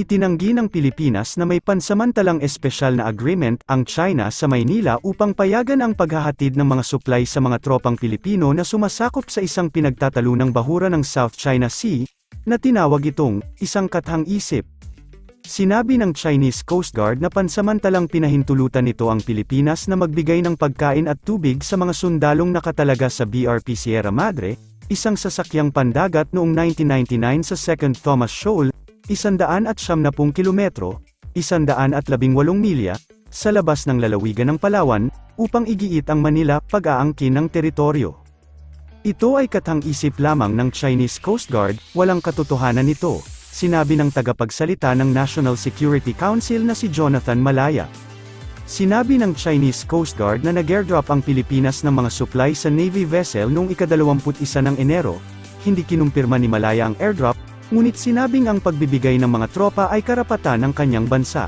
Itinanggi ng Pilipinas na may pansamantalang espesyal na agreement ang China sa Maynila upang payagan ang paghahatid ng mga supply sa mga tropang Pilipino na sumasakop sa isang pinagtatalunang bahura ng South China Sea, na tinawag itong isang kathang isip. Sinabi ng Chinese Coast Guard na pansamantalang pinahintulutan nito ang Pilipinas na magbigay ng pagkain at tubig sa mga sundalong nakatalaga sa BRP Sierra Madre, isang sasakyang pandagat noong 1999 sa 2nd Thomas Shoal, isandaan at siyam na pung kilometro, isandaan at labing walong milya, sa labas ng lalawigan ng Palawan, upang igiit ang Manila pag-aangkin ng teritoryo. Ito ay katang-isip lamang ng Chinese Coast Guard, walang katotohanan nito, sinabi ng tagapagsalita ng National Security Council na si Jonathan Malaya. Sinabi ng Chinese Coast Guard na nag-airdrop ang Pilipinas ng mga supply sa Navy vessel noong ika-21 ng Enero, hindi kinumpirma ni Malaya ang airdrop, ngunit sinabing ang pagbibigay ng mga tropa ay karapatan ng kanyang bansa.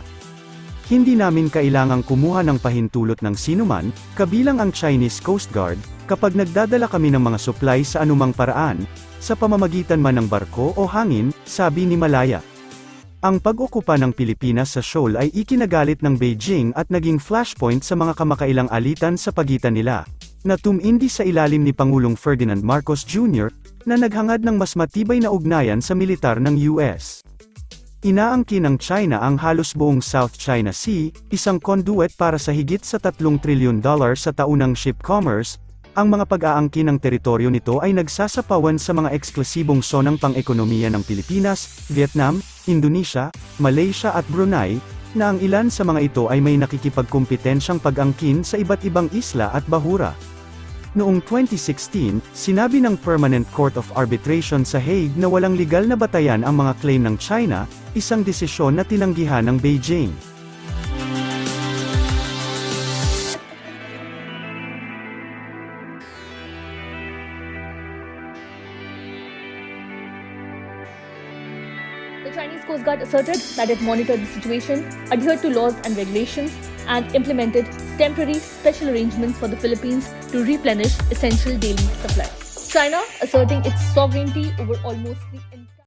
Hindi namin kailangang kumuha ng pahintulot ng sinuman, kabilang ang Chinese Coast Guard, kapag nagdadala kami ng mga supply sa anumang paraan, sa pamamagitan man ng barko o hangin, sabi ni Malaya. Ang pag-okupa ng Pilipinas sa shoal ay ikinagalit ng Beijing at naging flashpoint sa mga kamakailang alitan sa pagitan nila, na tumindi sa ilalim ni Pangulong Ferdinand Marcos Jr., na naghangad ng mas matibay na ugnayan sa militar ng US. Inaangkin ng China ang halos buong South China Sea, isang conduit para sa higit sa 3 trilyon dollar sa taunang ship commerce, ang mga pag-aangkin ng teritoryo nito ay nagsasapawan sa mga eksklusibong sonang pang-ekonomiya ng Pilipinas, Vietnam, Indonesia, Malaysia at Brunei, na ang ilan sa mga ito ay may nakikipagkumpetensyang pag-angkin sa iba't ibang isla at bahura. Noong 2016, sinabi ng Permanent Court of Arbitration sa Hague na walang legal na batayan ang mga claim ng China, isang desisyon na tinanggihan ng Beijing. The Chinese Coast Guard asserted that it monitored the situation, adhered to laws and regulations, and implemented temporary special arrangements for the Philippines to replenish essential daily supplies. China asserting its sovereignty over almost the